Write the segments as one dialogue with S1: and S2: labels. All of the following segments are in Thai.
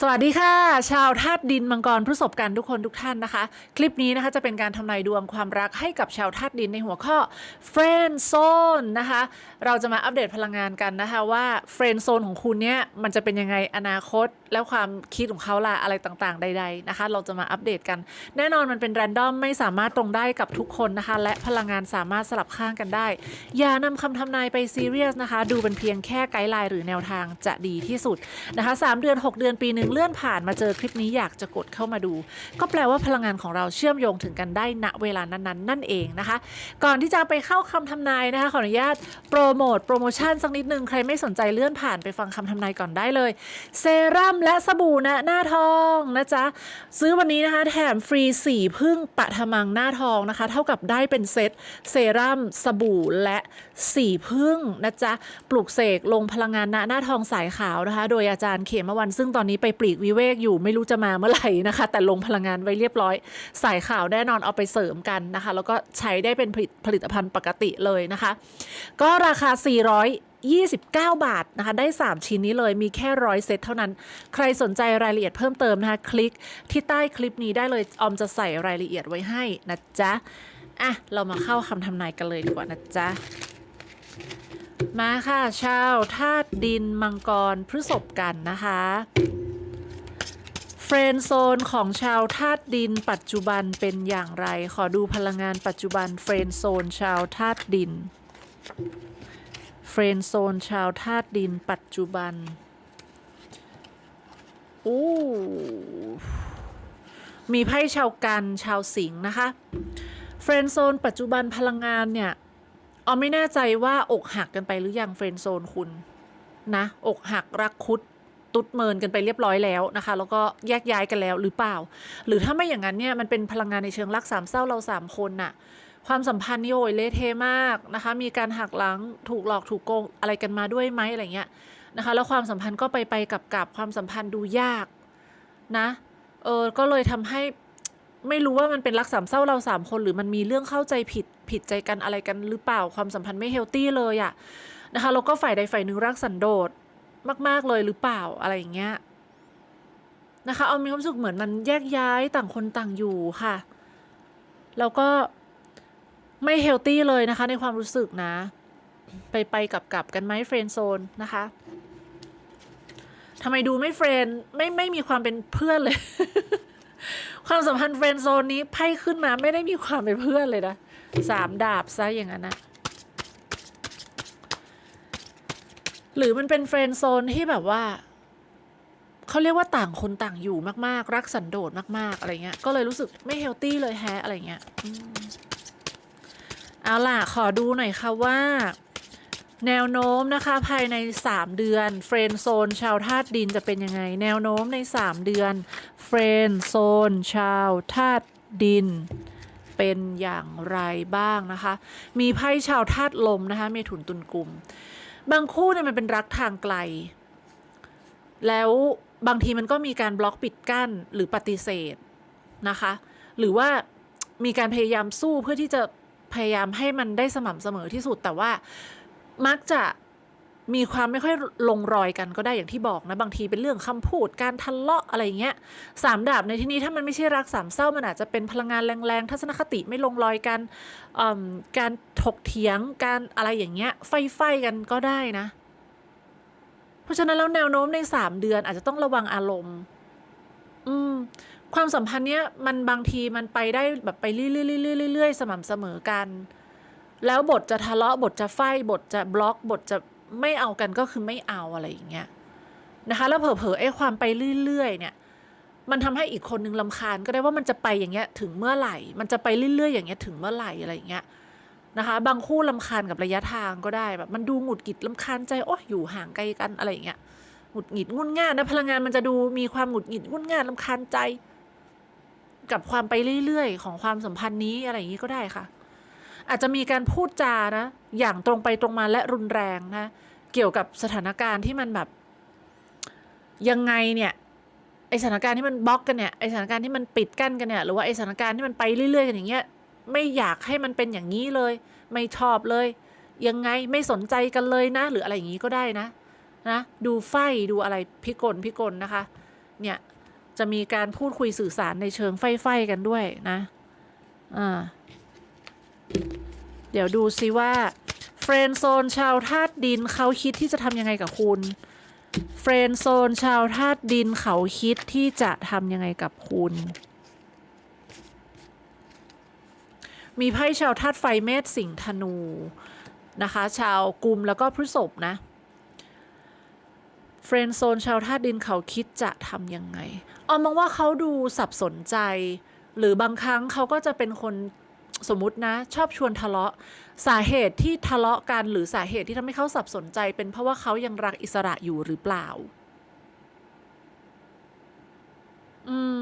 S1: สวัสดีค่ะ ชาวธาตุดินมังกรพฤษภกันทุกคนทุกท่านนะคะ คลิปนี้นะคะจะเป็นการทำนายดวงความรักให้กับชาวธาตุดินในหัวข้อ Friend Zone นะคะ เราจะมาอัปเดตพลังงานกันนะคะว่า Friend Zone ของคุณเนี่ยมันจะเป็นยังไงอนาคต แล้วความคิดของเขาล่ะอะไรต่างๆ ใด ๆนะคะ เราจะมาอัปเดตกัน แน่นอนมันเป็นแรนดอมไม่สามารถตรงได้กับทุกคนนะคะ และพลังงานสามารถสลับข้างกันได้ อย่านำคำทำนายไปซีเรียสนะคะ ดูเป็นเพียงแค่ไกด์ไลน์หรือแนวทางจะดีที่สุดนะคะ3เดือน 6 เดือนปีหนึ่งเลื่อนผ่านมาเจอคลิปนี้อยากจะกดเข้ามาดู ก็แปลว่าพลังงานของเราเชื่อมโยงถึงกันได้ณเวลานั้นๆ นั่นเองนะคะ ก่อนที่จะไปเข้าคำทำนายนะคะขออนุญาตโปรโมทโปรโมชั่นสักนิดนึงใครไม่สนใจเลื่อนผ่านไปฟังคำทำนายก่อนได้เลย เซรั่มและสบู่นะหน้าทองนะจ๊ะซื้อวันนี้นะคะแถมฟรี4พึ่งปะทะมังหน้าทองนะคะ เท่ากับได้เป็นเซตเซรั่มสบู่และ4พึ่งนะจ๊ะปลูกเสกลงพลังงานณหน้าทองสายขาวนะคะ โดยอาจารย์เขมวันซึ่งตอนนี้ไปปลีกวิเวกอยู่ไม่รู้จะมาเมื่อไหร่นะคะ แต่ลงพลังงานไว้เรียบร้อย สายขาวแน่นอนเอาไปเสริมกันนะคะ แล้วก็ใช้ได้เป็นผลิตผลิตภัณฑ์ปกติเลยนะคะ ก็ราคา429 บาทนะคะ ได้ 3 ชิ้นนี้เลยมีแค่ร้อยเซตเท่านั้น ใครสนใจรายละเอียดเพิ่มเติมนะคะ คลิกที่ใต้คลิปนี้ได้เลย ออมจะใส่รายละเอียดไว้ให้นะจ๊ะ อะ เรามาเข้าคำทำนายกันเลยดีกว่านะจ๊ะ มาค่ะ ชาวธาตุดินมังกรพฤษภกันนะคะ เฟรนโซนของชาวธาตุดินปัจจุบันเป็นอย่างไร ขอดูพลังงานปัจจุบันเฟรนโซนชาวธาตุดิน เฟรนโซนชาวธาตุดินปัจจุบันอู้มีไพ่ชาวกันชาวสิงห์นะคะ เฟรนโซนปัจจุบันพลังงานเนี่ยออมไม่แน่ใจว่าอกหักกันไปหรือยังเฟรนโซนคุณนะ อกหักรักคุด ตุดเมินกันไปเรียบร้อยแล้วนะคะ แล้วก็แยกย้ายกันแล้วหรือเปล่า หรือถ้าไม่อย่างนั้นเนี่ยมันเป็นพลังงานในเชิงรักสามเศร้าเราสามคนน่ะความสัมพันธ์นี่โอ้ยเละเทมากนะคะ มีการหักหลังถูกหลอกถูกโกงอะไรกันมาด้วยไหมอะไรเงี้ยนะคะ แล้วความสัมพันธ์ก็ไปไปกับกับความสัมพันธ์ดูยากนะเออก็เลยทำให้ไม่รู้ว่ามันเป็นรักสามเศร้าเราสามคน หรือมันมีเรื่องเข้าใจผิดผิดใจกันอะไรกันหรือเปล่าความสัมพันธ์ไม่เฮลตี้เลยอะนะคะแล้วก็ฝ่ายใดฝ่ายหนึ่งรักสันโดษ มาก ๆ เลยหรือเปล่าอะไรอย่างเงี้ยนะคะเอามีความสึกเหมือนมันแยกย้ายต่างคนต่างอยู่ค่ะ แล้วก็ไม่เฮลตี้เลยนะคะในความรู้สึกนะ ไปไปกลับกลับกันไหมเฟรนโซนนะคะทำไมดูไม่เฟรนไม่ไม่มีความเป็นเพื่อนเลย ความสัมพันธ์เฟรนด์โซนนี้ไพ่ขึ้นมาไม่ได้มีความเป็นเพื่อนเลยนะสามดาบซะอย่างนั้นนะ หรือมันเป็นเฟรนด์โซนที่แบบว่าเขาเรียกว่าต่างคนต่างอยู่มากๆ รักสันโดษมากๆ อะไรเงี้ย ก็เลยรู้สึกไม่เฮลตี้เลยแฮะอะไรเงี้ยเอาล่ะ ขอดูหน่อยค่ะว่า แนวโน้มนะคะ ภายใน 3 เดือนเฟรนโซนชาวธาตุดินจะเป็นยังไง แนวโน้มใน 3 เดือนเฟรนโซนชาวธาตุดินเป็นอย่างไรบ้างนะคะ มีไพ่ชาวธาตุลมนะคะเมถุนตุลกลุ่ม บางคู่เนี่ยมันเป็นรักทางไกล แล้วบางทีมันก็มีการบล็อกปิดกั้นหรือปฏิเสธนะคะ หรือว่ามีการพยายามสู้เพื่อที่จะพยายามให้มันได้สม่ำเสมอที่สุดแต่ว่ามักจะ มีความไม่ค่อยลงรอยกันก็ได้อย่างที่บอกนะบางทีเป็นเรื่องคำพูดการทะเลาะอะไรเงี้ยสามดาบในที่นี้ถ้ามันไม่ใช่รักสามเศร้ามันอาจจะเป็นพลังงานแรงๆ ทัศนคติไม่ลงรอยกันการถกเถียงการอะไรอย่างเงี้ยไฟไฟกันก็ได้นะ เพราะฉะนั้นแล้วแนวโน้มในสามเดือนอาจจะต้องระวังอารมณ์ อืมความสัมพันธ์เนี้ยมันบางทีมันไปได้แบบไปเรื่อยๆๆๆๆสม่ำเสมอกัน แล้วบทจะทะเลาะบทจะไฟบทจะบล็อกบทจะ ไม่เอากันก็คือไม่เอาอะไรอย่างเงี้ยนะคะแล้วเผลอๆไอ้ความไปเรื่อยๆ เนี่ย มันทำให้อีกคนนึงลำคาญก็ได้ว่ามันจะไปอย่างเงี้ยถึงเมื่อไหร่ มันจะไปเรื่อยๆ อย่างเงี้ยถึงเมื่อไหร่อะไรอย่างเงี้ยนะคะบางคู่ลำคาญกับระยะทางก็ได้แบบมันดูหงุดหงิดลำคาญใจโอ้ยอยู่ห่างไกลกันอะไรอย่างเงี้ยหงุดหงิดงุนง่านนะพลังงานมันจะดูมีความหงุดหงิดงุนง่านลำคาญใจ กับความไปเรื่อยๆ ของความสัมพันธ์นี้อะไรอย่างงี้ก็ได้ค่ะ อาจจะมีการพูดจานะอย่างตรงไปตรงมาและรุนแรงนะเกี่ยวกับสถานการณ์ที่มันแบบยังไงเนี่ยไอสถานการณ์ที่มันบล็อกกันเนี่ยไอสถานการณ์ที่มันปิดกั้นกันเนี่ยหรือว่าไอสถานการณ์ที่มันไปเรื่อยๆกันอย่างเงี้ยไม่อยากให้มันเป็นอย่างนี้เลย ไม่ชอบเลย ยังไงไม่สนใจกันเลยนะ หรืออะไรอย่างนี้ก็ได้นะนะดูไฟดูอะไรพิกลพิกลนะคะ เนี่ยจะมีการพูดคุยสื่อสารในเชิงไฟไฟกันด้วยนะอ่า เดี๋ยวดูซิว่าเฟรนโซนชาวธาตุดินเขาคิดที่จะทำยังไงกับคุณเฟรนโซนชาวธาตุดินเขาคิดที่จะทำยังไงกับคุณ มีไพ่ชาวธาตุไฟเมษสิงห์ธนูนะคะ ชาวกุมแล้วก็พฤษภนะเฟรนโซนชาวธาตุดินเขาคิดจะทำยังไงออมมองว่าเขาดูสับสนใจ หรือบางครั้งเขาก็จะเป็นคน สมมตินะชอบชวนทะเลาะ สาเหตุที่ทะเลาะกันหรือสาเหตุที่ทำให้เขาสับสนใจ เป็นเพราะว่าเขายังรักอิสระอยู่หรือเปล่า อืม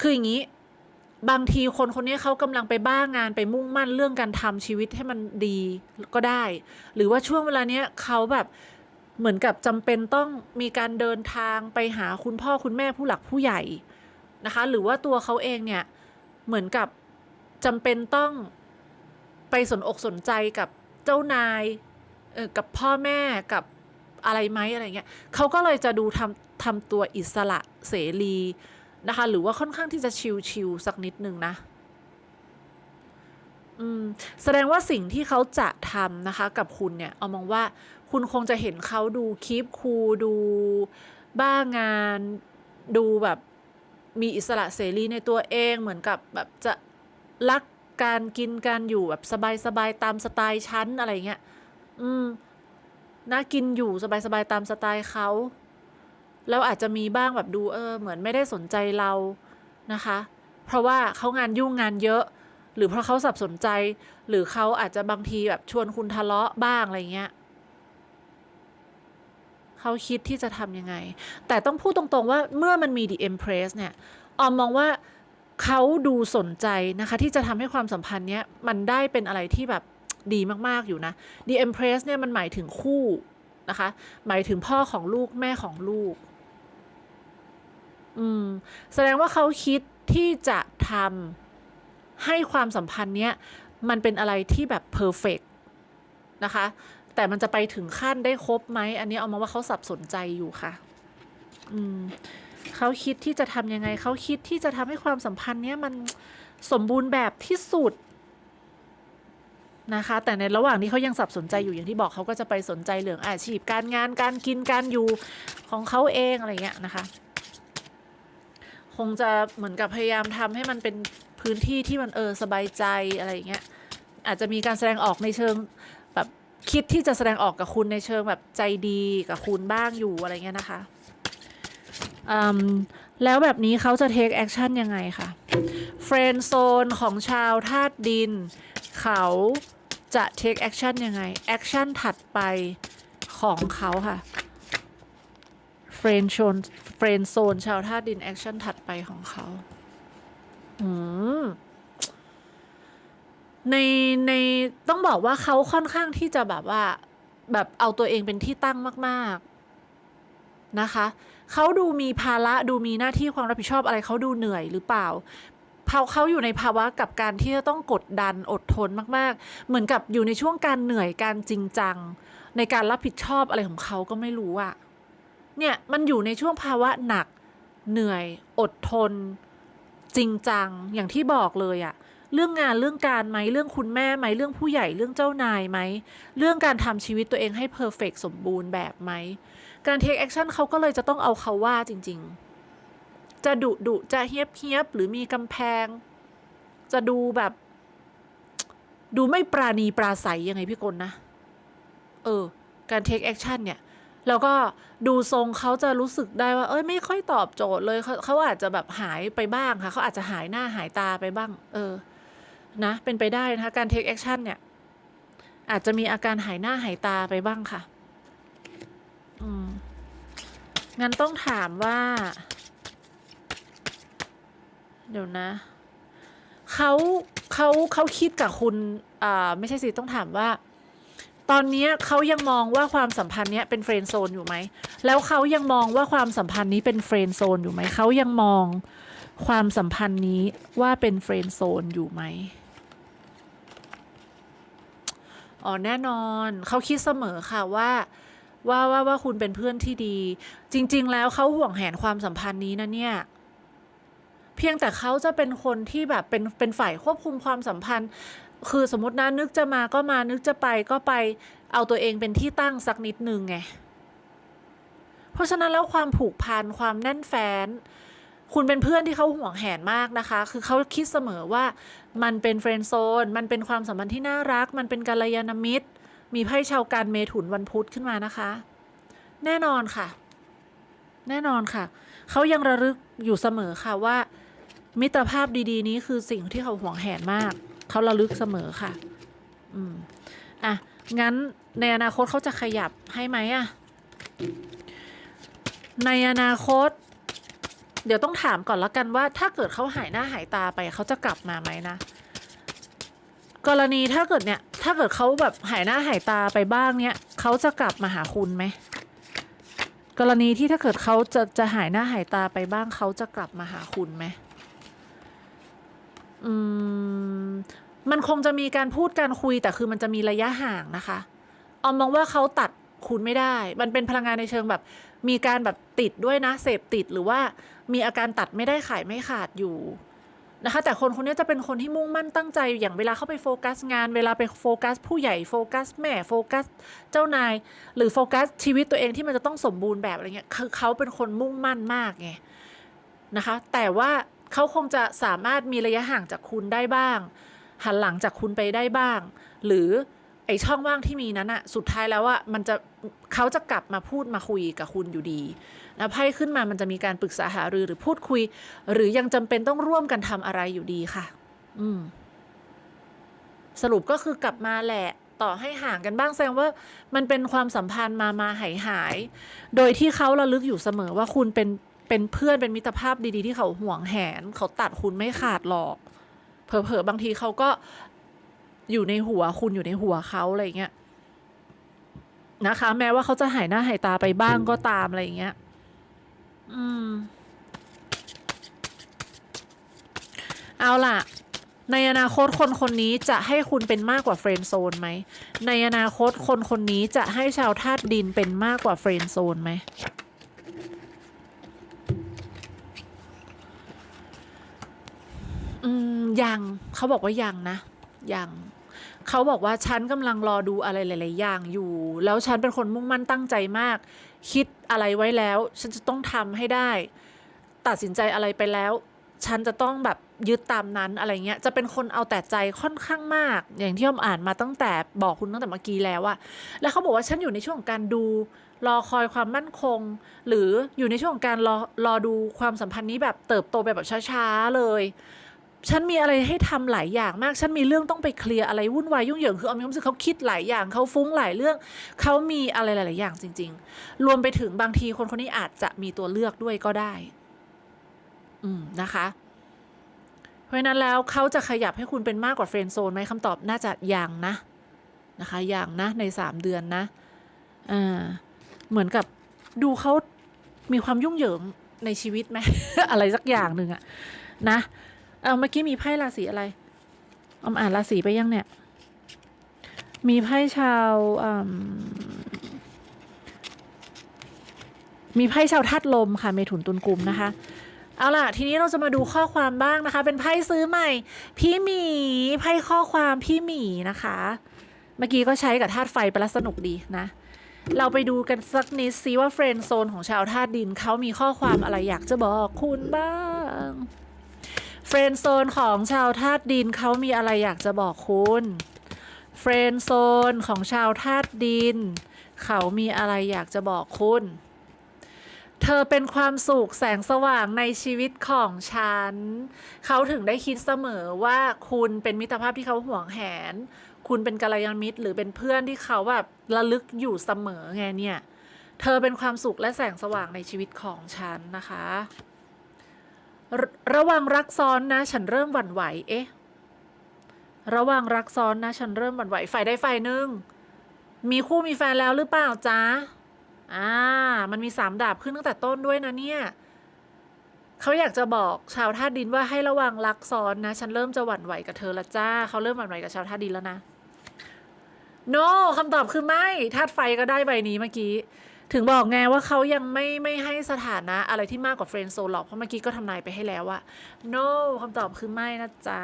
S1: คืออย่างนี้ บางทีคนคนนี้เขากำลังไปบ้างานไปมุ่งมั่นเรื่องการทำชีวิตให้มันดีก็ได้ หรือว่าช่วงเวลาเนี้ยเขาแบบเหมือนกับจำเป็นต้องมีการเดินทางไปหาคุณพ่อคุณแม่ผู้หลักผู้ใหญ่นะคะ หรือว่าตัวเขาเองเนี่ย เหมือนกับ จำเป็นต้องไปสนอกสนใจกับเจ้านายกับพ่อแม่กับอะไรไหมอะไรเงี้ยเขาก็เลยจะดูทำทำตัวอิสระเสรีนะคะ หรือว่าค่อนข้างที่จะชิลๆสักนิดนึงนะอืมแสดงว่าสิ่งที่เขาจะทำนะคะ กับคุณเนี่ย เอามองว่าคุณคงจะเห็นเขาดูคีปคูดูบ้างานดูแบบมีอิสระเสรีในตัวเองเหมือนกับแบบจะ รักการกินการอยู่แบบสบายๆตามสไตล์ชั้นอะไรเงี้ย อืมน่ากินอยู่สบายๆตามสไตล์เขา แล้วอาจจะมีบ้างแบบดูเออ เหมือนไม่ได้สนใจเรานะคะ เพราะว่าเขางานยุ่งงานเยอะ หรือเพราะเขาสับสนใจ หรือเขาอาจจะบางทีแบบชวนคุณทะเลาะบ้างอะไรเงี้ยเขาคิดที่จะทำยังไง แต่ต้องพูดตรงๆว่าเมื่อมันมี The Empress เนี่ย ออมมองว่า เขาดูสนใจนะคะที่จะทำให้ความสัมพันธ์เนี้ยมันได้เป็นอะไรที่แบบดีมากๆอยู่นะ The Empress เนี่ยมันหมายถึงคู่นะคะ หมายถึงพ่อของลูกแม่ของลูก อืม แสดงว่าเขาคิดที่จะทำให้ความสัมพันธ์เนี้ยมันเป็นอะไรที่แบบเพอร์เฟกนะคะ แต่มันจะไปถึงขั้นได้ครบไหม อันนี้เอามาว่าเขาสับสนใจอยู่ค่ะ อืม เขาคิดที่จะทำยังไง เขาคิดที่จะทำให้ความสัมพันธ์เนี้ยมันสมบูรณ์แบบที่สุดนะคะ แต่ในระหว่างที่เขายังสับสนใจอยู่อย่างที่บอกเขาก็จะไปสนใจเรื่องอาชีพการงานการกินการอยู่ของเขาเองอะไรเงี้ยนะคะ คงจะเหมือนกับพยายามทำให้มันเป็นพื้นที่ที่มันเออสบายใจอะไรเงี้ยอาจจะมีการแสดงออกในเชิงแบบคิดที่จะแสดงออกกับคุณในเชิงแบบใจดีกับคุณบ้างอยู่อะไรเงี้ยนะคะ แล้วแบบนี้เขาจะ take action ยังไงคะเฟรนโซนของชาวธาตุดิน เขาจะ take action ยังไง action ถัดไปของเขาค่ะเฟรนโซนเฟรนโซนชาวธาตุดิน action ถัดไปของเขาอืมในในต้องบอกว่าเขาค่อนข้างที่จะแบบว่า แบบเอาตัวเองเป็นที่ตั้งมาก ๆ นะคะ เขาดูมีภาระดูมีหน้าที่ความรับผิดชอบอะไรเขาดูเหนื่อยหรือเปล่าเขาเขาอยู่ในภาวะกับการที่จะต้องกดดันอดทนมาก ๆ เหมือนกับอยู่ในช่วงการเหนื่อยการจริงจัง ในการรับผิดชอบอะไรของเขาก็ไม่รู้อะเนี่ยมันอยู่ในช่วงภาวะหนัก เหนื่อย อดทน จริงจังอย่างที่บอกเลยอะเรื่องงานเรื่องการไหมเรื่องคุณแม่ไหมเรื่องผู้ใหญ่เรื่องเจ้านายไหมเรื่องการทำชีวิตตัวเองให้เพอร์เฟกสมบูรณ์แบบไหม การเทคแอคชั่นเขาก็เลยจะต้องเอาเขาว่าจริง ๆ จะดุดุจะเฮียบเฮียบหรือมีกำแพง จะดูแบบ ดูไม่ปราณีปราศัยยังไงพี่กลนะ เออ การเทคแอคชั่นเนี่ยแล้วก็ดูทรงเขาจะรู้สึกได้ว่า เอ้ยไม่ค่อยตอบโจทย์เลยเขาเขาอาจจะแบบหายไปบ้างค่ะเขาอาจจะหายหน้าหายตาไปบ้าง เออ นะ เป็นไปได้นะคะ การเทคแอคชั่นเนี่ย อาจจะมีอาการหายหน้าหายตาไปบ้างค่ะ อืม งั้นต้องถามว่า เดี๋ยวนะเขาเขาเขาคิดกับคุณอ่าไม่ใช่สิต้องถามว่า ตอนนี้เขายังมองว่าความสัมพันธ์เนี้ยเป็นเฟรนด์โซนอยู่ไหมแล้วเขายังมองว่าความสัมพันธ์นี้เป็นเฟรนด์โซนอยู่ไหมเขายังมองความสัมพันธ์นี้ว่าเป็นเฟรนด์โซนอยู่ไหมอ๋อแน่นอนเขาคิดเสมอค่ะว่า ว่าว่าว่าคุณเป็นเพื่อนที่ดี จริง ๆ แล้วเขาห่วงแหนความสัมพันธ์นี้นะเนี่ยเพียงแต่เขาจะเป็นคนที่แบบเป็นเป็นฝ่ายควบคุมความสัมพันธ์ คือสมมตินะนึกจะมาก็มานึกจะไปก็ไปเอาตัวเองเป็นที่ตั้งสักนิดนึงไงเพราะฉะนั้นแล้วความผูกพันความแน่นแฟ้นคุณเป็นเพื่อนที่เขาห่วงแหนมากนะคะ คือเขาคิดเสมอว่ามันเป็นเฟรนด์โซน มันเป็นความสัมพันธ์ที่น่ารัก มันเป็นกัลยาณมิตร มีไพ่ชาวการเมถุนวันพุธขึ้นมานะคะ แน่นอนค่ะ แน่นอนค่ะ เขายังระลึกอยู่เสมอค่ะว่า มิตรภาพดีๆ นี้คือสิ่งที่เขาห่วงแหนมาก เขาระลึกเสมอค่ะ อืมอะงั้นในอนาคตเขาจะขยับให้ไหมอะ ในอนาคต เดี๋ยวต้องถามก่อนละกันว่า ถ้าเกิดเขาหายหน้าหายตาไปเขาจะกลับมาไหมนะ กรณีถ้าเกิดเนี่ย ถ้าเกิดเขาแบบหายหน้าหายตาไปบ้างเนี่ยเขาจะกลับมาหาคุณไหมกรณีที่ถ้าเกิดเขาจะจะหายหน้าหายตาไปบ้างเขาจะกลับมาหาคุณไหมอืมมันคงจะมีการพูดการคุยแต่คือมันจะมีระยะห่างนะคะออมมองว่าเขาตัดคุณไม่ได้ มันเป็นพลังงานในเชิงแบบ มีการแบบติดด้วยนะ เสพติดหรือว่ามีอาการตัดไม่ได้ขายไม่ขาดอยู่ นะคะ แต่คนคนนี้จะเป็นคนที่มุ่งมั่นตั้งใจอย่างเวลาเข้าไปโฟกัสงาน เวลาไปโฟกัส ผู้ใหญ่โฟกัสแม่โฟกัสเจ้านาย หรือโฟกัสชีวิตตัวเองที่มันจะต้องสมบูรณ์แบบอะไรเงี้ยคือเขาเป็นคนมุ่งมั่นมากไงนะคะ แต่ว่าเขาคงจะสามารถมีระยะห่างจากคุณได้บ้าง หันหลังจากคุณไปได้บ้าง หรือไอช่องว่างที่มีนั้นอะสุดท้ายแล้วอะมันจะเขาจะกลับมาพูดมาคุยกับคุณอยู่ดี นะไพ่ขึ้นมามันจะมีการปรึกษาหารือหรือพูดคุย หรือยังจำเป็นต้องร่วมกันทำอะไรอยู่ดีค่ะ อืม สรุปก็คือกลับมาแหละต่อให้ห่างกันบ้างแสดงว่ามันเป็นความสัมพันธ์มามาหายหาย โดยที่เขาระลึกอยู่เสมอว่าคุณเป็นเป็นเพื่อนเป็นมิตรภาพดีๆ ที่เขาห่วงแหน เขาตัดคุณไม่ขาดหรอก เผลอๆบางทีเขาก็อยู่ในหัวคุณอยู่ในหัวเขาอะไรเงี้ยนะคะ แม้ว่าเขาจะหายหน้าหายตาไปบ้างก็ตามอะไรเงี้ย อืม เอาล่ะ ในอนาคตคนคนนี้จะให้คุณเป็นมากกว่าเฟรนด์โซนไหม ในอนาคตคนคนนี้จะให้ชาวธาตุดินเป็นมากกว่าเฟรนด์โซนไหมอืมยังเขาบอกว่ายังนะยังเขาบอกว่าฉันกำลังรอดูอะไรหลาย ๆ อย่างอยู่ แล้วฉันเป็นคนมุ่งมั่นตั้งใจมาก คิดอะไรไว้แล้ว ฉันจะต้องทำให้ได้ ตัดสินใจอะไรไปแล้ว ฉันจะต้องแบบยึดตามนั้นอะไรเงี้ย จะเป็นคนเอาแต่ใจค่อนข้างมาก อย่างที่อมอ่านมาตั้งแต่บอกคุณตั้งแต่เมื่อกี้แล้วอะแล้วเขาบอกว่าฉันอยู่ในช่วงของการดู รอคอยความมั่นคง หรืออยู่ในช่วงของการรอรอดูความสัมพันธ์นี้แบบเติบโตไปแบบช้าๆเลย ฉันมีอะไรให้ทำหลายอย่างมาก ฉันมีเรื่องต้องไปเคลียร์อะไรวุ่นวายยุ่งเหยิงคือเอามีความรู้สึกเขาคิดหลายอย่างเขาฟุ้งหลายเรื่อง เขามีอะไรหลาย ๆ อย่างจริง ๆ รวมไปถึงบางทีคนคนนี้อาจจะมีตัวเลือกด้วยก็ได้ อืมนะคะ เพราะนั้นแล้วเขาจะขยับให้คุณเป็นมากกว่าเฟรนด์โซนไหมคำตอบน่าจะยังนะนะคะยังนะในสามเดือนนะอ่าเหมือนกับดูเขามีความยุ่งเหยิงในชีวิตไหม อะไรสักอย่างหนึ่งอะนะ เอาเมื่อกี้มีไพ่ราศีอะไรออมอ่านราศีไปยังเนี่ย มีไพ่ชาวมมีไพ่ชาวธาตุลมค่ะเมถุนตุลกุมนะคะ เอาล่ะ ทีนี้เราจะมาดูข้อความบ้างนะคะ เป็นไพ่ซื้อใหม่ พี่หมีไพ่ข้อความพี่หมีนะคะ เมื่อกี้ก็ใช้กับธาตุไฟไปแล้วสนุกดีนะ เราไปดูกันสักนิดซิว่าเฟรนด์โซนของชาวธาตุดินเขามีข้อความอะไรอยากจะบอกคุณบ้าง รนด์โซนของชาวธาตุดินเขามีอะไรอยากจะบอกคุณเฟรนด์โซนของชาวธาตุดิน เขามีอะไรอยากจะบอกคุณ เธอเป็นความสุขแสงสว่างในชีวิตของฉัน เขาถึงได้คิดเสมอว่าคุณเป็นมิตรภาพที่เขาห่วงแหน คุณเป็นกัลยาณมิตร หรือเป็นเพื่อนที่เขาแบบระลึกอยู่เสมอไงเนี่ย เธอเป็นความสุขและแสงสว่างในชีวิตของฉันนะคะ ระวังรักซ้อนนะ ฉันเริ่มหวั่นไหว เอ๊ะ ระวังรักซ้อนนะ ฉันเริ่มหวั่นไหว ฝ่ายใดฝ่ายหนึ่ง มีคู่มีแฟนแล้วหรือเปล่าจ๊ะ อ่า มันมีสามดาบขึ้นตั้งแต่ต้นด้วยนะเนี่ย เขาอยากจะบอกชาวธาตุดินว่าให้ระวังรักซ้อนนะ ฉันเริ่มจะหวั่นไหวกับเธอละจ้า เขาเริ่มหวั่นไหวกับชาวธาตุดินแล้วนะ no คำตอบคือไม่ธาตุไฟก็ได้ใบนี้เมื่อกี้ ถึงบอกไงว่าเขายังไม่ไม่ให้สถานะอะไรที่มากกว่าเฟรนด์โซนหรอกเพราะเมื่อกี้ก็ทำนายไปให้แล้วว่า no คำตอบคือไม่นะจ๊ะ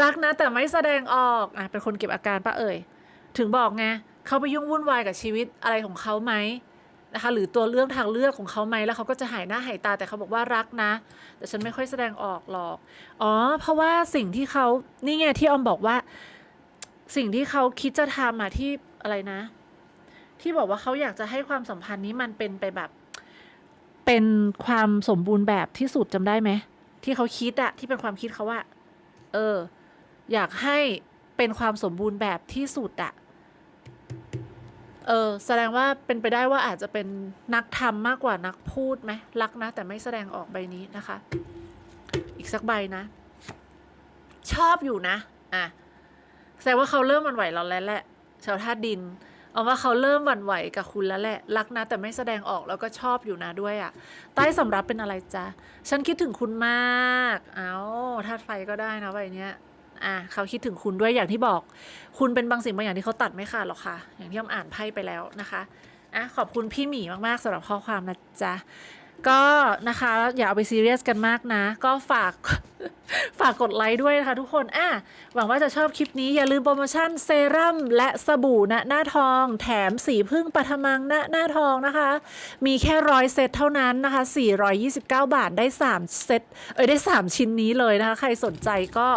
S1: รักนะแต่ไม่แสดงออกอะเป็นคนเก็บอาการปะเอ่ย ถึงบอกไงเขาไปยุ่งวุ่นวายกับชีวิตอะไรของเขาไหมนะคะหรือตัวเรื่องทางเลือกของเขาไหมแล้วเขาก็จะหายหน้าหายตาแต่เขาบอกว่ารักนะ แต่ฉันไม่ค่อยแสดงออกหรอก อ๋อ เพราะว่าสิ่งที่เขานี่ไงที่ออมบอกว่า สิ่งที่เขาคิดจะทำอะที่อะไรนะ ที่บอกว่าเขาอยากจะให้ความสัมพันธ์นี้มันเป็นไปแบบ เป็นความสมบูรณ์แบบที่สุดจำได้ไหมที่เขาคิดอะที่เป็นความคิดเขาว่าเออ อยากให้เป็นความสมบูรณ์แบบที่สุดอะเออแสดงว่าเป็นไปได้ว่าอาจจะเป็นนักทำมากกว่านักพูดไหมรักนะ แต่ไม่แสดงออกใบนี้นะคะ อีกสักใบนะ ชอบอยู่นะ อะแสดงว่าเขาเริ่มหวันไหวเราแล้วแหละชาวธาตุดิน เอาว่าเขาเริ่มหวั่นไหวกับคุณแล้วแหละ รักนะแต่ไม่แสดงออกแล้วก็ชอบอยู่นะด้วยอะ่ะ ใต้สำรับเป็นอะไรจ๊ะ ฉันคิดถึงคุณมาก เอาธาตุไฟก็ได้นะใบเนี้ยอะเขาคิดถึงคุณด้วยอย่างที่บอก คุณเป็นบางสิ่งบางอย่างที่เขาตัดไม่ขาดหรอกค่ะ อย่างที่อ้อมอ่านไพ่ไปแล้วนะคะอะขอบคุณพี่หมีมากๆสำหรับข้อความนะจ๊ะ ก็นะคะอย่าเอาไปซีเรียสกันมากนะ ก็ฝากฝากกดไลค์ด้วยนะคะทุกคนอะหวังว่าจะชอบคลิปนี้อย่าลืมโปรโมชั่นเซรั่มและสบู่ณหน้าทอง แถมสีพึ่งปฐมังณหน้าทองนะคะ มีแค่ร้อยเซตเท่านั้นนะคะ 429 บาทได้ 3 เซตเอ้ยได้ 3 ชิ้นนี้เลยนะคะ ใครสนใจก็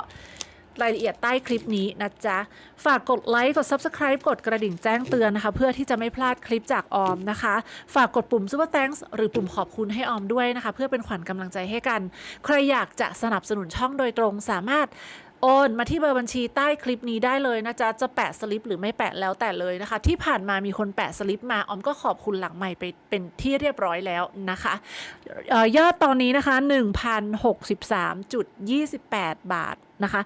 S1: รายละเอียดใต้คลิปนี้นะจ๊ะ ฝากกดไลค์กด Subscribe กดกระดิ่งแจ้งเตือนนะคะ เพื่อที่จะไม่พลาดคลิปจากออมนะคะ ฝากกดปุ่ม Super Thanks หรือปุ่มขอบคุณให้ออมด้วยนะคะ เพื่อเป็นขวัญกำลังใจให้กัน ใครอยากจะสนับสนุนช่องโดยตรงสามารถโอนมาที่เบอร์บัญชีใต้คลิปนี้ได้เลยนะจ๊ะ จะแปะสลิปหรือไม่แปะแล้วแต่เลยนะคะ ที่ผ่านมามีคนแปะสลิปมาออมก็ขอบคุณหลังใหม่ไปเป็นที่เรียบร้อยแล้วนะคะออยอดตอนนี้นะคะ 1,063.28 บาท นะคะ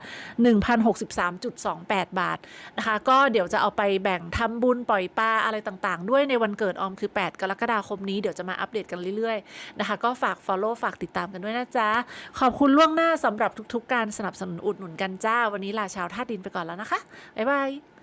S1: 1,063.28 บาทนะคะ ก็เดี๋ยวจะเอาไปแบ่งทำบุญปล่อยปลาอะไรต่างๆ ด้วยในวันเกิดออมคือ 8 กรกฎาคมนี้เดี๋ยวจะมาอัปเดตกันเรื่อยๆนะคะ ก็ฝาก Follow ฝากติดตามกันด้วยนะจ๊ะ ขอบคุณล่วงหน้าสำหรับทุกๆ การสนับสนุนอุดหนุนกันจ้า วันนี้ลาชาวท่าดินไปก่อนแล้วนะคะบ๊ายบาย